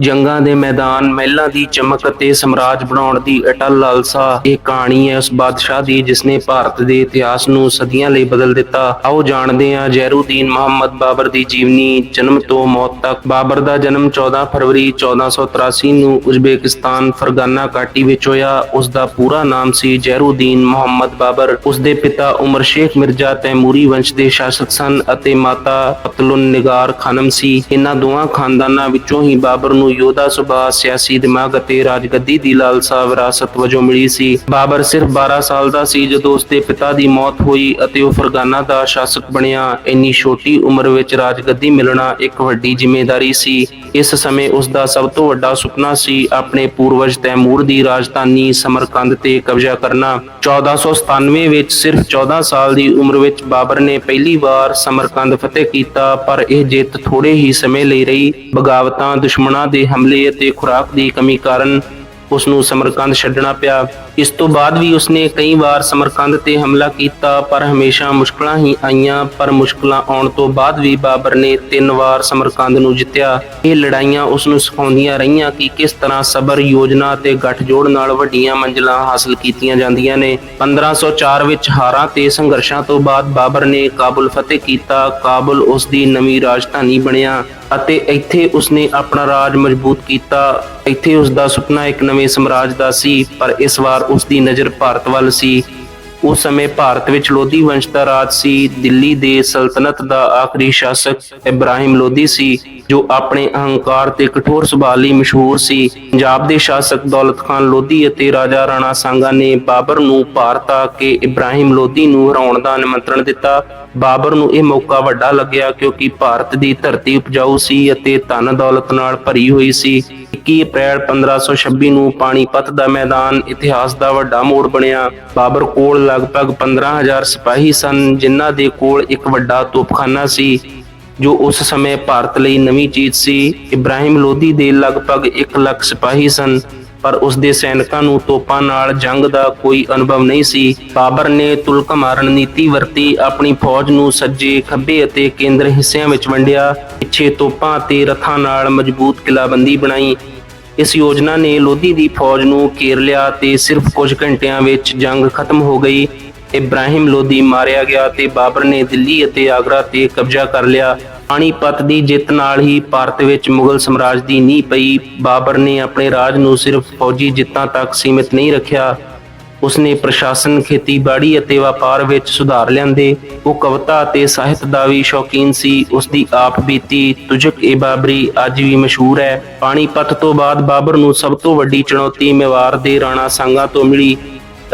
ਜੰਗਾਂ ਦੇ ਮੈਦਾਨ, ਮਹਿਲਾਂ ਦੀ ਚਮਕ ਅਤੇ ਸਮਰਾਜ ਬਣਾਉਣ ਦੀ ਅਟਲ ਲਾਲਸਾ। ਇਹ ਕਹਾਣੀ ਹੈ ਉਸ ਬਾਦਸ਼ਾਹ ਦੀ ਜਿਸਨੇ ਭਾਰਤ ਦੇ ਇਤਿਹਾਸ ਨੂੰ ਸਦੀਆਂ ਲਈ ਬਦਲ ਦਿੱਤਾ। ਆਓ ਜਾਣਦੇ ਹਾਂ ਜ਼ੈਰੂਦੀਨ ਮੁਹੰਮਦ ਬਾਬਰ ਦੀ ਜੀਵਨੀ ਜਨਮ ਤੋਂ ਮੌਤ ਤੱਕ। ਬਾਬਰ ਦਾ ਜਨਮ 14 ਫਰਵਰੀ 1483 ਨੂੰ ਉਜ਼ਬੇਕਿਸਤਾਨ ਫਰਗਾਨਾ ਘਾਟੀ ਵਿੱਚ ਹੋਇਆ। ਉਸ ਦਾ ਪੂਰਾ ਨਾਮ ਸੀ ਜ਼ੈਰੂਦੀਨ ਮੁਹੰਮਦ ਬਾਬਰ। ਉਸ ਦੇ ਪਿਤਾ ਉਮਰ ਸ਼ੇਖ ਮਿਰਜ਼ਾ ਤੈਮੂਰੀ ਵੰਸ਼ ਦੇ ਸ਼ਾਸਕ ਸਨ ਅਤੇ ਮਾਤਾ ਪਤਲੁਨ ਨਿਗਾਰ ਖਾਨਮ ਸੀ। ਇਹਨਾਂ ਦੋਵਾਂ ਖਾਨਦਾਨਾਂ ਵਿੱਚੋਂ ਹੀ ਬਾਬਰ ਨੂੰ ਯੋਧਾ ਸੁਭਾਅ ਸਿਆਸੀ ਦਿਮਾਗ ਅਤੇ ਰਾਜਗੱਦੀ ਦੀ ਲਾਲਸਾ ਵਿਰਾਸਤ ਵਜੋਂ ਮਿਲੀ ਸੀ। ਬਾਬਰ ਸਿਰਫ 12 ਸਾਲ ਦਾ ਸੀ ਜਦੋਂ ਉਸ ਦੇ ਪਿਤਾ ਦੀ ਮੌਤ ਹੋਈ ਅਤੇ ਉਹ ਫਰਗਾਨਾ ਦਾ ਸ਼ਾਸਕ ਬਣਿਆ। ਇੰਨੀ ਛੋਟੀ ਉਮਰ ਵਿੱਚ ਰਾਜਗੱਦੀ ਮਿਲਣਾ ਇੱਕ ਵੱਡੀ ਜ਼ਿੰਮੇਵਾਰੀ ਸੀ। ਇਸ ਸਮੇਂ ਉਸ ਦਾ ਸਭ ਤੋਂ ਵੱਡਾ ਸੁਪਨਾ ਸੀ ਆਪਣੇ ਪੂਰਵਜ ਤੈਮੂਰ ਦੀ ਰਾਜਧਾਨੀ ਸਮਰਕੰਦ ਤੇ ਕਬਜ਼ਾ ਕਰਨਾ। 1497 ਵਿੱਚ ਸਿਰਫ 14 ਸਾਲ ਦੀ ਉਮਰ ਵਿੱਚ ਬਾਬਰ ਨੇ ਪਹਿਲੀ ਵਾਰ ਸਮਰਕੰਦ ਫਤਿਹ ਕੀਤਾ, ਪਰ ਇਹ ਜਿੱਤ ਥੋੜੇ ਹੀ ਸਮੇਂ ਲਈ ਰਹੀ। ਬਗਾਵਤਾਂ, ਦੁਸ਼ਮਣਾਂ ਦੇ ਹਮਲੇ ਅਤੇ ਖੁਰਾਕ ਦੀ ਕਮੀ ਕਾਰਨ ਉਸ ਨੂੰ ਸਮਰਕੰਦ ਛੱਡਣਾ ਪਿਆ। ਇਸ ਤੋਂ ਬਾਅਦ ਵੀ ਉਸਨੇ ਕਈ ਵਾਰ ਸਮਰਕੰਦ ਤੇ ਹਮਲਾ ਕੀਤਾ, ਪਰ ਹਮੇਸ਼ਾ ਮੁਸ਼ਕਲਾਂ ਹੀ ਆਈਆਂ, ਪਰ ਮੁਸ਼ਕਲਾਂ ਆਉਣ ਤੋਂ ਬਾਅਦ ਵੀ ਬਾਬਰ ਨੇ ਤਿੰਨ ਵਾਰ ਸਮਰਕੰਦ ਨੂੰ ਜਿੱਤਿਆ। ਇਹ ਲੜਾਈਆਂ ਉਸ ਨੂੰ ਸਿਖਾਉਂਦੀਆਂ ਰਹੀਆਂ ਕਿ ਕਿਸ ਤਰ੍ਹਾਂ ਸਬਰ, ਯੋਜਨਾ ਤੇ ਗੱਠਜੋੜ ਨਾਲ ਵੱਡੀਆਂ ਮੰਜ਼ਿਲਾਂ ਹਾਸਲ ਕੀਤੀਆਂ ਜਾਂਦੀਆਂ ਨੇ। 1504 ਵਿੱਚ ਹਾਰਾਂ ਤੇ ਸੰਘਰਸ਼ਾਂ ਤੋਂ ਬਾਅਦ ਬਾਬਰ ਨੇ ਕਾਬੁਲ ਫਤਿਹ ਕੀਤਾ। ਕਾਬੁਲ ਉਸ ਦੀ ਨਵੀਂ ਰਾਜਧਾਨੀ ਬਣਿਆ। ਅਤੇ ਇੱਥੇ ਉਸਨੇ ਆਪਣਾ ਰਾਜ ਮਜ਼ਬੂਤ ਕੀਤਾ। ਇੱਥੇ ਉਸ ਦਾ ਸੁਪਨਾ ਇੱਕ ਨਵੇਂ ਸਮਰਾਜ ਦਾ ਸੀ, ਪਰ ਇਸ ਵਾਰ ਉਸ ਦੀ ਨਜ਼ਰ ਭਾਰਤ ਵੱਲ ਸੀ। ਉਸ ਸਮੇਂ ਭਾਰਤ ਵਿੱਚ ਲੋਧੀ ਵੰਸ਼ ਦਾ ਰਾਜ ਸੀ, ਦਿੱਲੀ ਦੇ ਸਲਤਨਤ ਦਾ ਆਖਰੀ ਸ਼ਾਸਕ ਇਬਰਾਹਿਮ ਲੋਧੀ ਸੀ, ਜੋ ਆਪਣੇ ਅਹੰਕਾਰ ਤੇ ਕਠੋਰ ਸੁਭਾਅ ਲਈ ਮਸ਼ਹੂਰ ਸੀ। ਪੰਜਾਬ ਦੇ ਸ਼ਾਸਕ ਦੌਲਤ ਖਾਨ ਲੋਧੀ ਅਤੇ ਰਾਜਾ ਰਾਣਾ ਸਾਂਗਾ ਨੇ ਬਾਬਰ ਨੂੰ ਭਾਰਤ ਆ ਕੇ ਇਬਰਾਹਿਮ ਲੋਧੀ ਨੂੰ ਹਰਾਉਣ ਦਾ ਨਿਮੰਤਰਣ ਦਿੱਤਾ। ਬਾਬਰ ਨੂੰ ਇਹ ਮੌਕਾ ਵੱਡਾ ਲੱਗਿਆ ਕਿਉਂਕਿ ਭਾਰਤ ਦੀ ਧਰਤੀ ਉਪਜਾਊ ਸੀ ਅਤੇ ਧਨ ਦੌਲਤ ਨਾਲ ਭਰੀ ਹੋਈ ਸੀ। 21 ਅਪ੍ਰੈਲ 1526 ਨੂੰ ਪਾਣੀਪਤ ਦਾ ਮੈਦਾਨ ਇਤਿਹਾਸ ਦਾ ਵੱਡਾ ਮੋੜ ਬਣਿਆ। ਬਾਬਰ ਕੋਲ ਲਗਭਗ 15000 ਸਿਪਾਹੀ ਸਨ, ਜਿਨ੍ਹਾਂ ਦੇ ਕੋਲ ਇੱਕ ਵੱਡਾ ਤੋਪਖਾਨਾ ਸੀ, ਜੋ ਉਸ ਸਮੇਂ ਭਾਰਤ ਲਈ ਨਵੀਂ ਚੀਜ਼ ਸੀ। ਇਬਰਾਹਿਮ ਲੋਧੀ ਦੇ ਲਗਭਗ 1 ਲੱਖ ਸਿਪਾਹੀ ਸਨ। ਪਰ ਉਸ ਦੇ ਸੈਨਿਕਾਂ ਨੂੰ ਤੋਪਾਂ ਨਾਲ ਜੰਗ ਦਾ ਕੋਈ ਅਨੁਭਵ ਨਹੀਂ ਸੀ। ਬਾਬਰ ਨੇ ਤੁਲਕ ਮਾਰਨ ਵਰਤੀ, ਆਪਣੀ ਫੌਜ ਨੂੰ ਸੱਜੇ ਖੱਬੇ ਅਤੇ ਕੇਂਦਰ ਹਿੱਸਿਆਂ ਵਿੱਚ ਵੰਡਿਆ, ਪਿੱਛੇ ਤੋਪਾਂ ਅਤੇ ਰਥਾਂ ਨਾਲ ਮਜ਼ਬੂਤ ਕਿਲਾਬੰਦੀ ਬਣਾਈ। ਇਸ ਯੋਜਨਾ ਨੇ ਲੋਧੀ ਦੀ ਫੌਜ ਨੂੰ ਘੇਰ ਲਿਆ ਤੇ ਸਿਰਫ ਕੁਝ ਘੰਟਿਆਂ ਵਿੱਚ ਜੰਗ ਖਤਮ ਹੋ ਗਈ। ਇਬਰਾਹਿਮ ਲੋਧੀ ਮਾਰਿਆ ਗਿਆ ਤੇ ਬਾਬਰ ਨੇ ਦਿੱਲੀ ਅਤੇ ਆਗਰਾ ਤੇ ਕਬਜ਼ਾ ਕਰ ਲਿਆ। ਪਾਣੀਪਤ ਦੀ ਜਿੱਤ ਨਾਲ ਹੀ ਭਾਰਤ ਵਿੱਚ ਮੁਗਲ ਸਮਰਾਜ ਦੀ ਨੀਂਹ ਪਈ। ਬਾਬਰ ਨੇ ਆਪਣੇ ਰਾਜ ਨੂੰ ਸਿਰਫ ਫੌਜੀ ਜਿੱਤਾਂ ਤੱਕ ਸੀਮਿਤ ਨਹੀਂ ਰੱਖਿਆ। ਉਸਨੇ ਪ੍ਰਸ਼ਾਸਨ, ਖੇਤੀਬਾੜੀ ਅਤੇ ਵਪਾਰ ਵਿੱਚ ਸੁਧਾਰ ਲਿਆਂਦੇ। ਉਹ ਕਵਿਤਾ ਅਤੇ ਸਾਹਿਤ ਦਾ ਵੀ ਸ਼ੌਕੀਨ ਸੀ। ਉਸ ਦੀ ਆਪ ਬੀਤੀ ਤੁਜਕ ਏ ਬਾਬਰੀ ਅੱਜ ਵੀ ਮਸ਼ਹੂਰ ਹੈ। ਪਾਣੀਪਤ ਤੋਂ ਬਾਅਦ ਬਾਬਰ ਨੂੰ ਸਭ ਤੋਂ ਵੱਡੀ ਚੁਣੌਤੀ ਮੇਵਾਰ ਦੇ ਰਾਣਾ ਸਾਂਗਾ ਤੋਂ ਮਿਲੀ।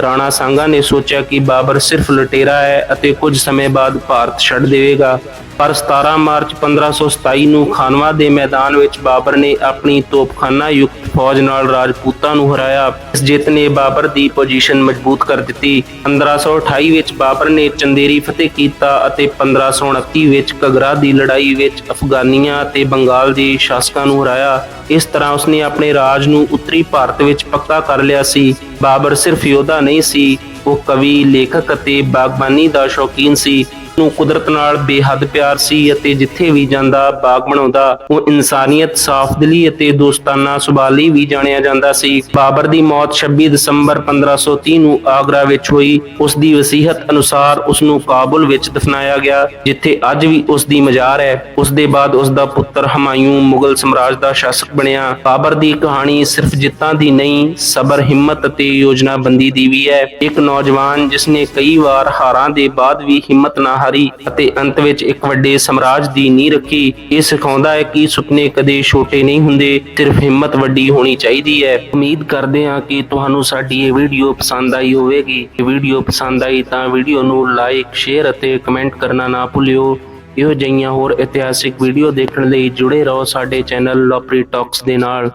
ਰਾਣਾ ਸਾਂਗਾ ਨੇ ਸੋਚਿਆ ਕਿ ਬਾਬਰ ਸਿਰਫ ਲੁਟੇਰਾ ਹੈ ਅਤੇ ਕੁਝ ਸਮੇਂ ਬਾਅਦ ਭਾਰਤ ਛੱਡ ਦੇਵੇਗਾ। ਪਰ 17 ਮਾਰਚ 1527 ਨੂੰ ਖਾਨਵਾ ਦੇ ਮੈਦਾਨ ਵਿੱਚ ਬਾਬਰ ਨੇ ਆਪਣੀ ਤੋਪਖਾਨਾ ਯੁਕਤ ਫੌਜ ਨਾਲ ਰਾਜਪੂਤਾਂ ਨੂੰ ਹਰਾਇਆ। ਇਸ ਜਿੱਤ ਨੇ ਬਾਬਰ ਦੀ ਪੋਜੀਸ਼ਨ ਮਜ਼ਬੂਤ ਕਰ ਦਿੱਤੀ। 1528 ਵਿੱਚ ਬਾਬਰ ਨੇ ਚੰਦੇਰੀ ਫਤਿਹ ਕੀਤਾ ਅਤੇ 1529 ਵਿੱਚ ਕਗਰਾ ਦੀ ਲੜਾਈ ਵਿੱਚ ਅਫਗਾਨੀਆਂ ਅਤੇ ਬੰਗਾਲ ਦੇ ਸ਼ਾਸਕਾਂ ਨੂੰ ਹਰਾਇਆ। ਇਸ ਤਰ੍ਹਾਂ ਉਸਨੇ ਆਪਣੇ ਰਾਜ ਨੂੰ ਉੱਤਰੀ ਭਾਰਤ ਵਿੱਚ ਪੱਕਾ ਕਰ ਲਿਆ ਸੀ। ਬਾਬਰ ਸਿਰਫ ਯੋਧਾ ਨਹੀਂ ਸੀ, ਉਹ ਕਵੀ, ਲੇਖਕ ਅਤੇ ਬਾਗਬਾਨੀ ਦਾ ਸ਼ੌਕੀਨ ਸੀ। ਨੂੰ ਕੁਦਰਤ ਨਾਲ ਬੇਹੱਦ ਪਿਆਰ ਸੀ ਅਤੇ ਜਿੱਥੇ ਵੀ ਜਾਂਦਾ, ਬਾਗ ਬਣਾਉਂਦਾ, ਉਹ ਇਨਸਾਨੀਅਤ ਸਾਫ਼ਦਿਲੀ ਅਤੇ ਦੋਸਤਾਨਾ ਸੁਭਾਅ ਲਈ ਵੀ ਜਾਣਿਆ ਜਾਂਦਾ ਸੀ। ਬਾਬਰ ਦੀ ਮੌਤ 26 ਦਸੰਬਰ 1530 ਨੂੰ ਆਗਰਾ ਵਿੱਚ ਹੋਈ। ਉਸ ਦੀ ਵਸੀਹਤ ਅਨੁਸਾਰ ਉਸ ਨੂੰ ਕਾਬੁਲ ਵਿੱਚ ਦਫਨਾਇਆ ਗਿਆ, ਜਿੱਥੇ ਅੱਜ ਵੀ ਉਸ ਦੀ ਮਜ਼ਾਰ ਹੈ। ਉਸ ਦੇ ਬਾਅਦ ਉਸ ਦਾ ਪੁੱਤਰ ਹਮਾਯੂੰ ਮੁਗਲ ਸਮਰਾਜ ਦਾ ਸ਼ਾਸਕ ਬਣਿਆ। ਬਾਬਰ ਦੀ ਕਹਾਣੀ ਸਿਰਫ ਜਿੱਤਾਂ ਦੀ ਨਹੀਂ, ਸਬਰ, ਹਿੰਮਤ ਅਤੇ ਯੋਜਨਾਬੰਦੀ ਦੀ ਵੀ ਹੈ। ਇੱਕ ਨੌਜਵਾਨ ਜਿਸ ਨੇ ਕਈ ਵਾਰ ਹਾਰਾਂ ਦੇ ਬਾਅਦ ਵੀ ਹਿੰਮਤ ਨਾ ਹਾਰੀ ਅਤੇ ਅੰਤ ਵਿੱਚ ਇੱਕ ਵੱਡੇ ਸਮਰਾਜ ਦੀ ਨੀਂਹ ਰੱਖੀ। ਇਹ ਸਿਖਾਉਂਦਾ ਹੈ ਕਿ ਸੁਪਨੇ ਕਦੇ ਛੋਟੇ ਨਹੀਂ ਹੁੰਦੇ, ਸਿਰਫ ਹਿੰਮਤ ਵੱਡੀ ਹੋਣੀ ਚਾਹੀਦੀ ਹੈ। ਉਮੀਦ ਕਰਦੇ ਹਾਂ ਕਿ ਤੁਹਾਨੂੰ ਸਾਡੀ ਇਹ ਵੀਡੀਓ ਪਸੰਦ ਆਈ ਹੋਵੇਗੀ। ਇਹ ਵੀਡੀਓ ਪਸੰਦ ਆਈ ਤਾਂ ਵੀਡੀਓ ਨੂੰ ਲਾਈਕ, ਸ਼ੇਅਰ ਅਤੇ ਕਮੈਂਟ ਕਰਨਾ ਨਾ ਭੁੱਲਿਓ। ਇਹੋ ਜਿਹੀਆਂ ਹੋਰ ਇਤਿਹਾਸਿਕ ਵੀਡੀਓ ਦੇਖਣ ਲਈ ਜੁੜੇ ਰਹੋ ਸਾਡੇ ਚੈਨਲ ਲੋਪਰੀ ਟਾਕਸ ਦੇ ਨਾਲ।